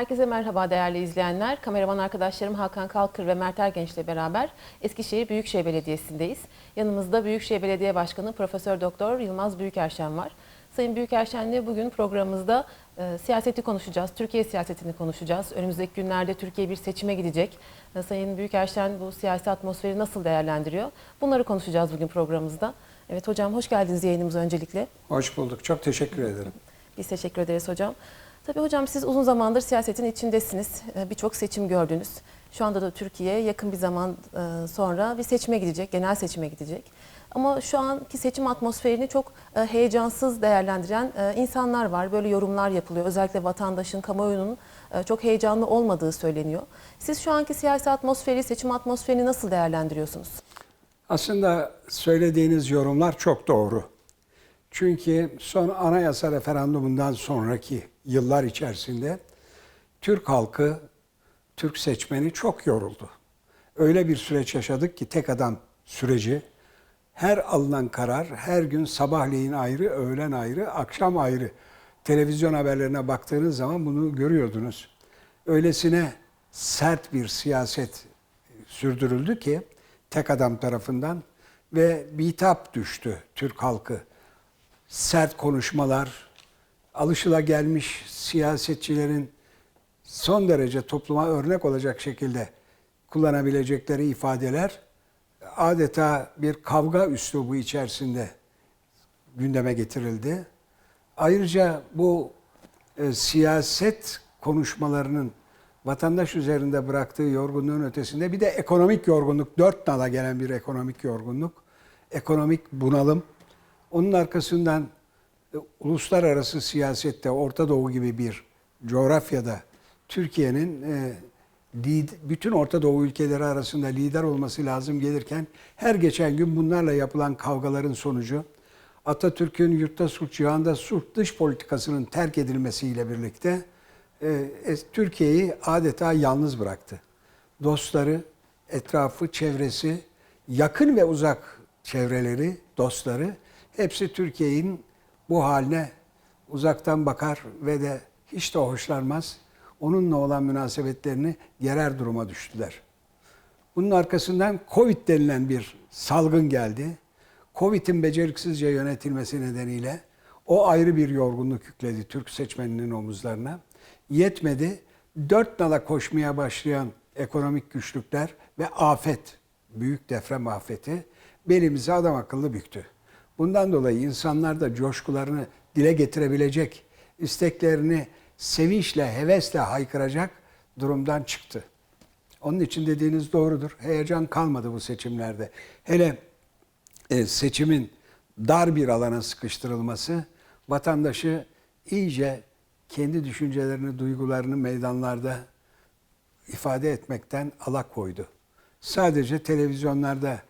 Herkese merhaba değerli izleyenler. Kameraman arkadaşlarım Hakan Kalkır ve Mert Ergenç ile beraber Eskişehir Büyükşehir Belediyesi'ndeyiz. Yanımızda Büyükşehir Belediye Başkanı Profesör Doktor Yılmaz Büyükerşen var. Sayın Büyükerşen'le bugün programımızda e, siyaseti konuşacağız, Türkiye siyasetini konuşacağız. Önümüzdeki günlerde Türkiye bir seçime gidecek. E, Sayın Büyükerşen bu siyasi atmosferi nasıl değerlendiriyor? Bunları konuşacağız bugün programımızda. Evet hocam hoş geldiniz yayınımıza öncelikle. Hoş bulduk. Çok teşekkür ederim. Biz teşekkür ederiz hocam. Tabii hocam siz uzun zamandır siyasetin içindesiniz. Ee, Birçok seçim gördünüz. Şu anda da Türkiye yakın bir zaman e, sonra bir seçime gidecek, genel seçime gidecek. Ama şu anki seçim atmosferini çok e, heyecansız değerlendiren e, insanlar var. Böyle yorumlar yapılıyor. Özellikle vatandaşın, kamuoyunun çok heyecanlı olmadığı söyleniyor. Siz şu anki siyasi atmosferi, seçim atmosferini nasıl değerlendiriyorsunuz? Aslında söylediğiniz yorumlar çok doğru. Çünkü son anayasa referandumundan sonraki yıllar içerisinde Türk halkı, Türk seçmeni çok yoruldu. Öyle bir süreç yaşadık ki tek adam süreci. Her alınan karar her gün sabahleyin ayrı, öğlen ayrı, akşam ayrı. Televizyon haberlerine baktığınız zaman bunu görüyordunuz. Öylesine sert bir siyaset sürdürüldü ki tek adam tarafından ve bitap düştü Türk halkı. Sert konuşmalar, alışılagelmiş siyasetçilerin son derece topluma örnek olacak şekilde kullanabilecekleri ifadeler adeta bir kavga üslubu içerisinde gündeme getirildi. Ayrıca bu e, siyaset konuşmalarının vatandaş üzerinde bıraktığı yorgunluğun ötesinde bir de ekonomik yorgunluk, dört nala gelen bir ekonomik yorgunluk, ekonomik bunalım. Onun arkasından e, uluslararası siyasette Orta Doğu gibi bir coğrafyada Türkiye'nin e, bütün Orta Doğu ülkeleri arasında lider olması lazım gelirken her geçen gün bunlarla yapılan kavgaların sonucu Atatürk'ün yurtta sulh, cihanda sulh dış politikasının terk edilmesiyle birlikte e, Türkiye'yi adeta yalnız bıraktı. Dostları, etrafı, çevresi, yakın ve uzak çevreleri, dostları hepsi Türkiye'nin bu haline uzaktan bakar ve de hiç de hoşlanmaz. Onunla olan münasebetlerini gerer duruma düştüler. Bunun arkasından Covid denilen bir salgın geldi. Covid'in beceriksizce yönetilmesi nedeniyle o ayrı bir yorgunluk yükledi Türk seçmeninin omuzlarına. Yetmedi. Dört nala koşmaya başlayan ekonomik güçlükler ve afet, büyük deprem afeti belimizi adam akıllı büktü. Bundan dolayı insanlar da coşkularını dile getirebilecek, isteklerini sevinçle, hevesle haykıracak durumdan çıktı. Onun için dediğiniz doğrudur. Heyecan kalmadı bu seçimlerde. Hele e, seçimin dar bir alana sıkıştırılması vatandaşı iyice kendi düşüncelerini, duygularını meydanlarda ifade etmekten alakoydu. Sadece televizyonlarda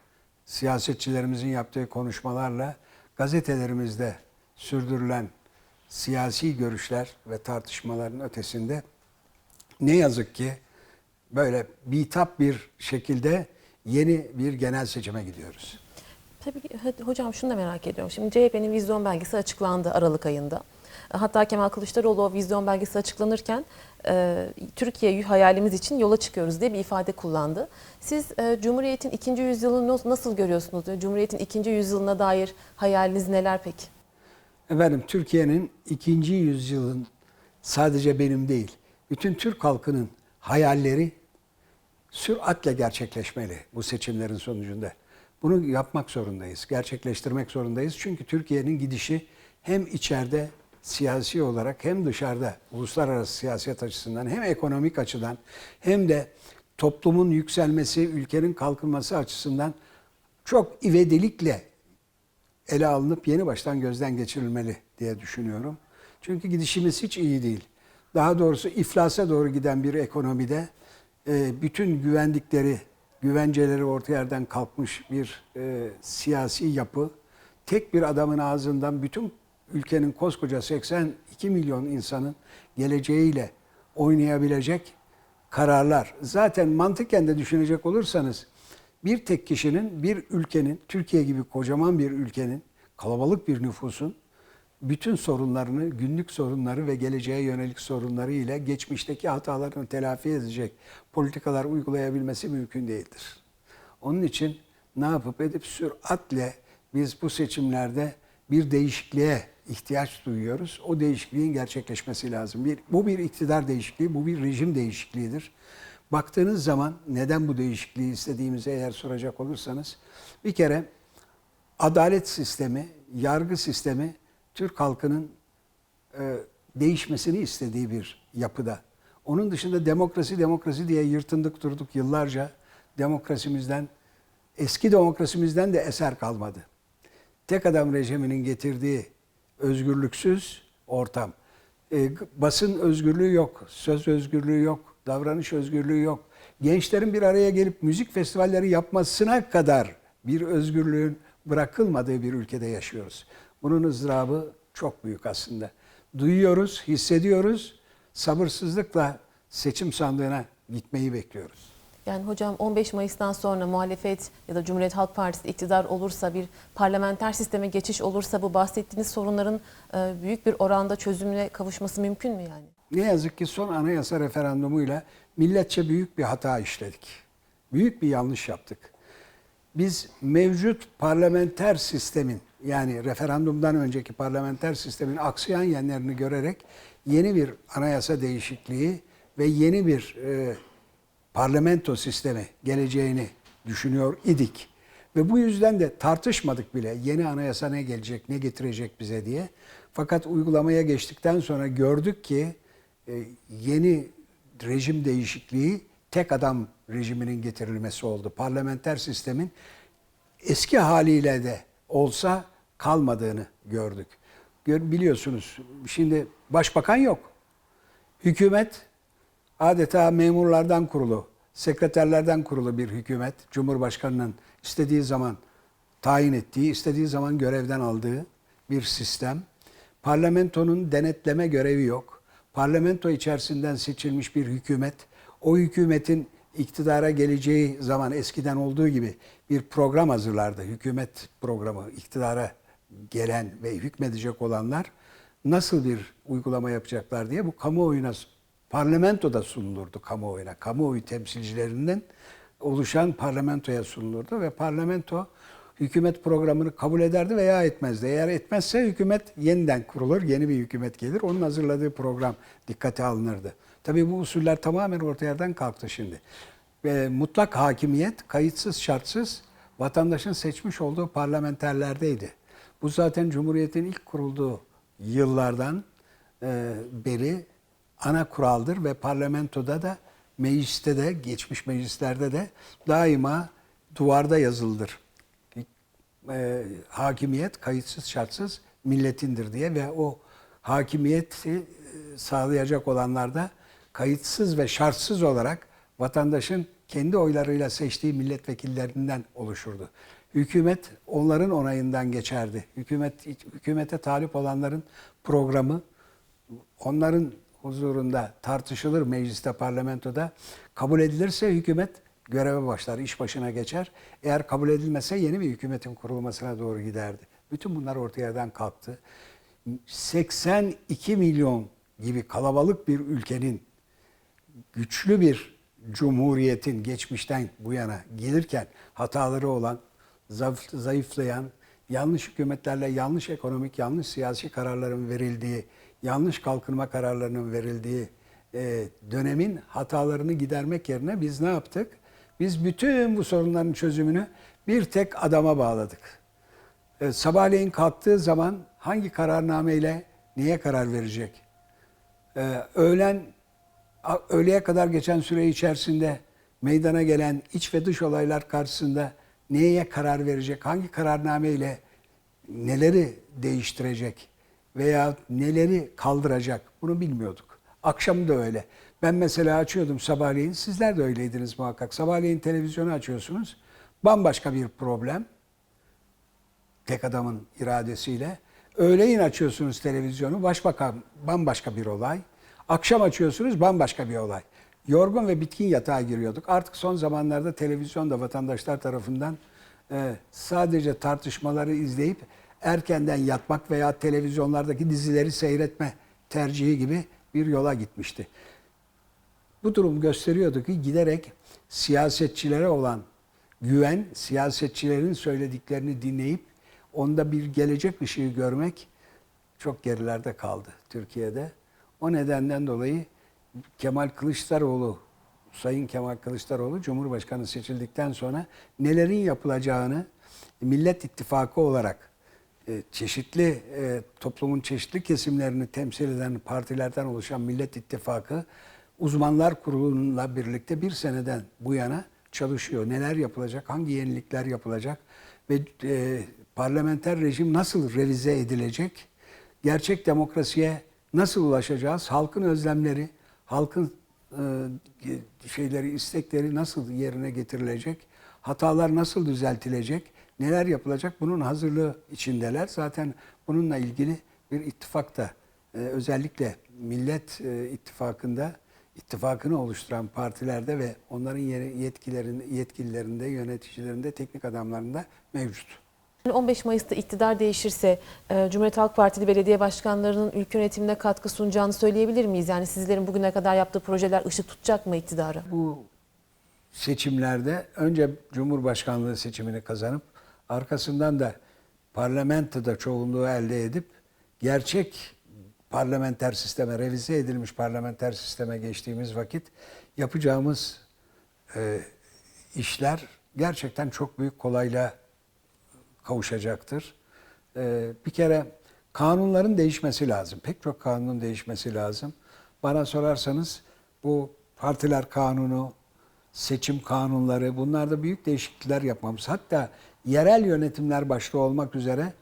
siyasetçilerimizin yaptığı konuşmalarla gazetelerimizde sürdürülen siyasi görüşler ve tartışmaların ötesinde ne yazık ki böyle bitap bir şekilde yeni bir genel seçime gidiyoruz. Tabii hocam şunu da merak ediyorum. Şimdi CHP'nin vizyon belgesi açıklandı Aralık ayında. Hatta Kemal Kılıçdaroğlu o vizyon belgesi açıklanırken e, Türkiye hayalimiz için yola çıkıyoruz diye bir ifade kullandı. Siz e, Cumhuriyet'in ikinci yüzyılını nasıl görüyorsunuz? Cumhuriyet'in ikinci yüzyılına dair hayaliniz neler peki? Efendim Türkiye'nin ikinci yüzyılın sadece benim değil, bütün Türk halkının hayalleri süratle gerçekleşmeli bu seçimlerin sonucunda. Bunu yapmak zorundayız, gerçekleştirmek zorundayız. Çünkü Türkiye'nin gidişi hem içeride siyasi olarak hem dışarıda uluslararası siyaset açısından hem ekonomik açıdan hem de toplumun yükselmesi, ülkenin kalkınması açısından çok ivedilikle ele alınıp yeni baştan gözden geçirilmeli diye düşünüyorum. Çünkü gidişimiz hiç iyi değil. Daha doğrusu iflasa doğru giden bir ekonomide e, bütün güvendikleri, güvenceleri orta yerden kalkmış bir e, siyasi yapı tek bir adamın ağzından bütün ülkenin koskoca 82 milyon insanın geleceğiyle oynayabilecek kararlar. Zaten mantıken de düşünecek olursanız bir tek kişinin bir ülkenin, Türkiye gibi kocaman bir ülkenin, kalabalık bir nüfusun bütün sorunlarını, günlük sorunları ve geleceğe yönelik sorunları ile geçmişteki hatalarını telafi edecek politikalar uygulayabilmesi mümkün değildir. Onun için ne yapıp edip süratle biz bu seçimlerde bir değişikliğe ihtiyaç duyuyoruz. O değişikliğin gerçekleşmesi lazım. Bir, bu bir iktidar değişikliği, bu bir rejim değişikliğidir. Baktığınız zaman neden bu değişikliği istediğimizi eğer soracak olursanız bir kere adalet sistemi, yargı sistemi Türk halkının e, değişmesini istediği bir yapıda. Onun dışında demokrasi demokrasi diye yırtındık durduk yıllarca. Demokrasimizden, eski demokrasimizden de eser kalmadı. Tek adam rejiminin getirdiği özgürlüksüz ortam. E, basın özgürlüğü yok, söz özgürlüğü yok, davranış özgürlüğü yok. Gençlerin bir araya gelip müzik festivalleri yapmasına kadar bir özgürlüğün bırakılmadığı bir ülkede yaşıyoruz. Bunun ızdırabı çok büyük aslında. Duyuyoruz, hissediyoruz. Sabırsızlıkla seçim sandığına gitmeyi bekliyoruz. Yani hocam 15 Mayıs'tan sonra muhalefet ya da Cumhuriyet Halk Partisi iktidar olursa bir parlamenter sisteme geçiş olursa bu bahsettiğiniz sorunların e, büyük bir oranda çözümüne kavuşması mümkün mü yani? Ne yazık ki son anayasa referandumuyla milletçe büyük bir hata işledik. Büyük bir yanlış yaptık. Biz mevcut parlamenter sistemin yani referandumdan önceki parlamenter sistemin aksayan yanlarını görerek yeni bir anayasa değişikliği ve yeni bir e, parlamento sistemi geleceğini düşünüyor idik. Ve bu yüzden de tartışmadık bile yeni anayasa ne gelecek, ne getirecek bize diye. Fakat uygulamaya geçtikten sonra gördük ki e, yeni rejim değişikliği tek adam rejiminin getirilmesi oldu. Parlamenter sistemin eski haliyle de olsa kalmadığını gördük. Gör- Biliyorsunuz şimdi başbakan yok. Hükümet adeta memurlardan kurulu, sekreterlerden kurulu bir hükümet. Cumhurbaşkanının istediği zaman tayin ettiği, istediği zaman görevden aldığı bir sistem. Parlamentonun denetleme görevi yok. Parlamento içerisinden seçilmiş bir hükümet, o hükümetin iktidara geleceği zaman eskiden olduğu gibi bir program hazırlardı. Hükümet programı, iktidara gelen ve hükmedecek olanlar nasıl bir uygulama yapacaklar diye bu kamuoyuna parlamentoda sunulurdu kamuoyuna. Kamuoyu temsilcilerinden oluşan parlamentoya sunulurdu ve parlamento hükümet programını kabul ederdi veya etmezdi. Eğer etmezse hükümet yeniden kurulur, yeni bir hükümet gelir. Onun hazırladığı program dikkate alınırdı. Tabii bu usuller tamamen orta yerden kalktı şimdi. Ve mutlak hakimiyet kayıtsız şartsız vatandaşın seçmiş olduğu parlamenterlerdeydi. Bu zaten Cumhuriyet'in ilk kurulduğu yıllardan e, beri ana kuraldır ve parlamentoda da mecliste de geçmiş meclislerde de daima duvarda yazılıdır. E, hakimiyet kayıtsız şartsız milletindir diye ve o hakimiyeti e, sağlayacak olanlar da kayıtsız ve şartsız olarak vatandaşın kendi oylarıyla seçtiği milletvekillerinden oluşurdu. Hükümet onların onayından geçerdi. Hükümet hükümete talip olanların programı onların huzurunda tartışılır mecliste, parlamentoda. Kabul edilirse hükümet göreve başlar, iş başına geçer. Eğer kabul edilmese yeni bir hükümetin kurulmasına doğru giderdi. Bütün bunlar orta yerden kalktı. 82 milyon gibi kalabalık bir ülkenin güçlü bir cumhuriyetin geçmişten bu yana gelirken hataları olan, zayıf- zayıflayan, yanlış hükümetlerle yanlış ekonomik, yanlış siyasi kararların verildiği, yanlış kalkınma kararlarının verildiği e, dönemin hatalarını gidermek yerine biz ne yaptık? Biz bütün bu sorunların çözümünü bir tek adama bağladık. E, sabahleyin kalktığı zaman hangi kararnameyle neye karar verecek? Ee, öğlen öğleye kadar geçen süre içerisinde meydana gelen iç ve dış olaylar karşısında neye karar verecek? Hangi kararnameyle neleri değiştirecek veya neleri kaldıracak? Bunu bilmiyorduk. Akşam da öyle. Ben mesela açıyordum sabahleyin. Sizler de öyleydiniz muhakkak. Sabahleyin televizyonu açıyorsunuz. Bambaşka bir problem tek adamın iradesiyle. Öğleyin açıyorsunuz televizyonu, başbakan bambaşka bir olay. Akşam açıyorsunuz bambaşka bir olay. Yorgun ve bitkin yatağa giriyorduk. Artık son zamanlarda televizyonda vatandaşlar tarafından e, sadece tartışmaları izleyip erkenden yatmak veya televizyonlardaki dizileri seyretme tercihi gibi bir yola gitmişti. Bu durum gösteriyordu ki giderek siyasetçilere olan güven, siyasetçilerin söylediklerini dinleyip onda bir gelecek ışığı görmek çok gerilerde kaldı Türkiye'de. O nedenden dolayı Kemal Kılıçdaroğlu, Sayın Kemal Kılıçdaroğlu Cumhurbaşkanı seçildikten sonra nelerin yapılacağını Millet İttifakı olarak çeşitli e, toplumun çeşitli kesimlerini temsil eden partilerden oluşan Millet İttifakı uzmanlar kuruluyla birlikte bir seneden bu yana çalışıyor. Neler yapılacak, hangi yenilikler yapılacak ve e, parlamenter rejim nasıl revize edilecek, gerçek demokrasiye nasıl ulaşacağız, halkın özlemleri, halkın e, şeyleri, istekleri nasıl yerine getirilecek, hatalar nasıl düzeltilecek, neler yapılacak bunun hazırlığı içindeler. Zaten bununla ilgili bir ittifak da e, özellikle Millet e, İttifakı'nda ittifakını oluşturan partilerde ve onların yetkilerinde, yetkililerinde, yöneticilerinde, teknik adamlarında mevcut. 15 Mayıs'ta iktidar değişirse e, Cumhuriyet Halk Partili belediye başkanlarının ülke yönetimine katkı sunacağını söyleyebilir miyiz? Yani sizlerin bugüne kadar yaptığı projeler ışık tutacak mı iktidara? Bu seçimlerde önce Cumhurbaşkanlığı seçimini kazanıp arkasından da parlamentoda çoğunluğu elde edip gerçek parlamenter sisteme, revize edilmiş parlamenter sisteme geçtiğimiz vakit yapacağımız e, işler gerçekten çok büyük kolaylığa kavuşacaktır. Ee, bir kere kanunların değişmesi lazım. Pek çok kanunun değişmesi lazım. Bana sorarsanız bu partiler kanunu, seçim kanunları bunlarda büyük değişiklikler yapmamız. Hatta yerel yönetimler başta olmak üzere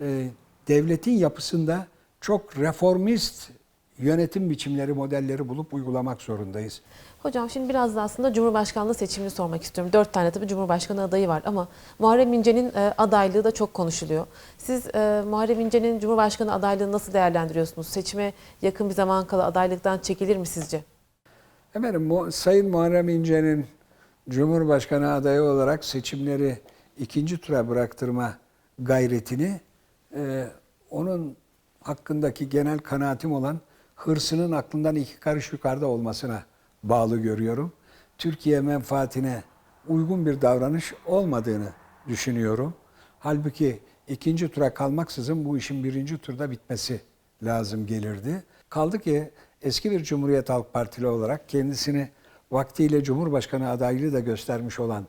e, devletin yapısında çok reformist yönetim biçimleri, modelleri bulup uygulamak zorundayız. Hocam şimdi biraz da aslında Cumhurbaşkanlığı seçimini sormak istiyorum. Dört tane tabii Cumhurbaşkanı adayı var ama Muharrem İnce'nin e, adaylığı da çok konuşuluyor. Siz e, Muharrem İnce'nin Cumhurbaşkanı adaylığını nasıl değerlendiriyorsunuz? Seçime yakın bir zaman kala adaylıktan çekilir mi sizce? Efendim Sayın Muharrem İnce'nin Cumhurbaşkanı adayı olarak seçimleri ikinci tura bıraktırma gayretini e, onun hakkındaki genel kanaatim olan hırsının aklından iki karış yukarıda olmasına bağlı görüyorum. Türkiye menfaatine uygun bir davranış olmadığını düşünüyorum. Halbuki ikinci tura kalmaksızın bu işin birinci turda bitmesi lazım gelirdi. Kaldı ki eski bir Cumhuriyet Halk Partili olarak kendisini vaktiyle Cumhurbaşkanı adaylığı da göstermiş olan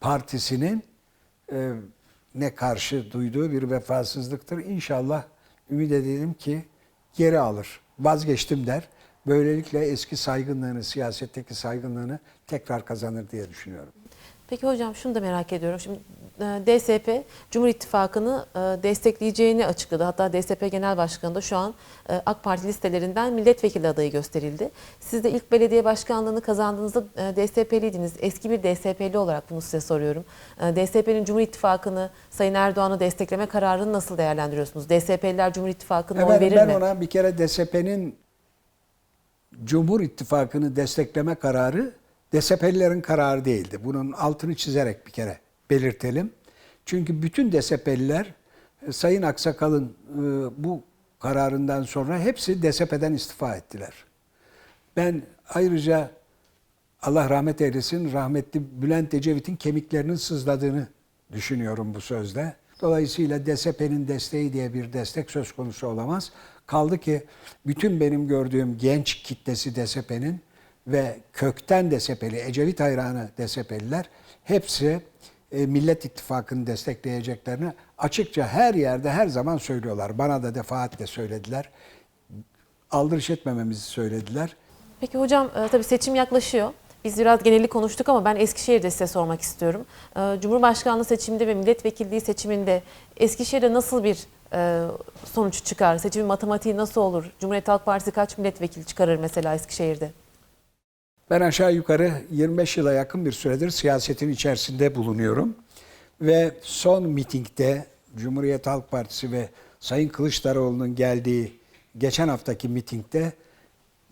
partisinin ne karşı duyduğu bir vefasızlıktır. İnşallah ümit edelim ki geri alır. Vazgeçtim der. Böylelikle eski saygınlığını, siyasetteki saygınlığını tekrar kazanır diye düşünüyorum. Peki hocam şunu da merak ediyorum. Şimdi e, DSP Cumhur İttifakı'nı e, destekleyeceğini açıkladı. Hatta DSP Genel Başkanı da şu an e, AK Parti listelerinden milletvekili adayı gösterildi. Siz de ilk belediye başkanlığını kazandığınızda DSP'liydiniz. Eski bir DSP'li olarak bunu size soruyorum. DSP'nin Cumhur İttifakı'nı Sayın Erdoğan'ı destekleme kararını nasıl değerlendiriyorsunuz? DSP'liler Cumhur İttifakı'na oy verir ben mi? ona bir kere DSP'nin Cumhur İttifakı'nı destekleme kararı DSP'lilerin kararı değildi. Bunun altını çizerek bir kere belirtelim. Çünkü bütün DSP'liler e, Sayın Aksakal'ın e, bu kararından sonra hepsi DSP'den istifa ettiler. Ben ayrıca Allah rahmet eylesin rahmetli Bülent Ecevit'in kemiklerinin sızladığını düşünüyorum bu sözde. Dolayısıyla DSP'nin desteği diye bir destek söz konusu olamaz. Kaldı ki bütün benim gördüğüm genç kitlesi DSP'nin ve kökten DSP'li, Ecevit hayranı DSP'liler hepsi e, Millet İttifakı'nı destekleyeceklerini açıkça her yerde her zaman söylüyorlar. Bana da defaatle söylediler. Aldırış etmememizi söylediler. Peki hocam e, tabii seçim yaklaşıyor. Biz biraz geneli konuştuk ama ben Eskişehir'de size sormak istiyorum. E, Cumhurbaşkanlığı seçiminde ve milletvekilliği seçiminde Eskişehir'de nasıl bir sonuç çıkar? Seçimin matematiği nasıl olur? Cumhuriyet Halk Partisi kaç milletvekili çıkarır mesela Eskişehir'de? Ben aşağı yukarı 25 yıla yakın bir süredir siyasetin içerisinde bulunuyorum. Ve son mitingde Cumhuriyet Halk Partisi ve Sayın Kılıçdaroğlu'nun geldiği geçen haftaki mitingde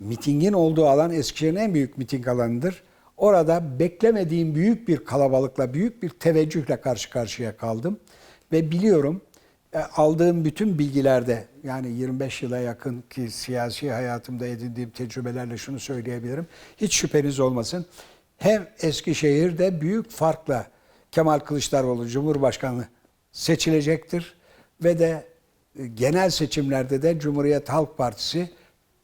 mitingin olduğu alan Eskişehir'in en büyük miting alanıdır. Orada beklemediğim büyük bir kalabalıkla, büyük bir teveccühle karşı karşıya kaldım. Ve biliyorum aldığım bütün bilgilerde yani 25 yıla yakın ki siyasi hayatımda edindiğim tecrübelerle şunu söyleyebilirim. Hiç şüpheniz olmasın. Hem Eskişehir'de büyük farkla Kemal Kılıçdaroğlu Cumhurbaşkanı seçilecektir ve de e, genel seçimlerde de Cumhuriyet Halk Partisi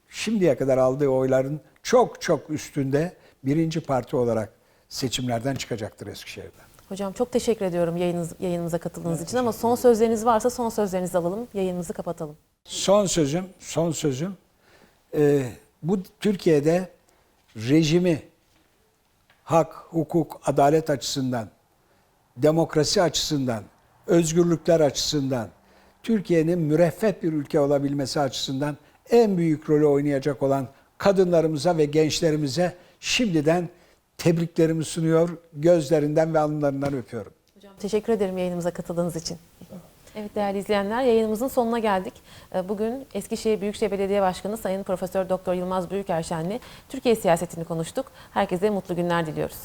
şimdiye kadar aldığı oyların çok çok üstünde birinci parti olarak seçimlerden çıkacaktır Eskişehir'de. Hocam çok teşekkür ediyorum yayınınız, yayınımıza katıldığınız için ama son sözleriniz varsa son sözlerinizi alalım. Yayınımızı kapatalım. Son sözüm, son sözüm. e, bu Türkiye'de rejimi hak, hukuk, adalet açısından, demokrasi açısından, özgürlükler açısından, Türkiye'nin müreffeh bir ülke olabilmesi açısından en büyük rolü oynayacak olan kadınlarımıza ve gençlerimize şimdiden tebriklerimi sunuyor, gözlerinden ve alınlarından öpüyorum. Hocam teşekkür ederim yayınımıza katıldığınız için. Evet değerli izleyenler yayınımızın sonuna geldik. Ee, Bugün Eskişehir Büyükşehir Belediye Başkanı Sayın Profesör Doktor Yılmaz Büyükerşen'le Türkiye siyasetini konuştuk. Herkese mutlu günler diliyoruz.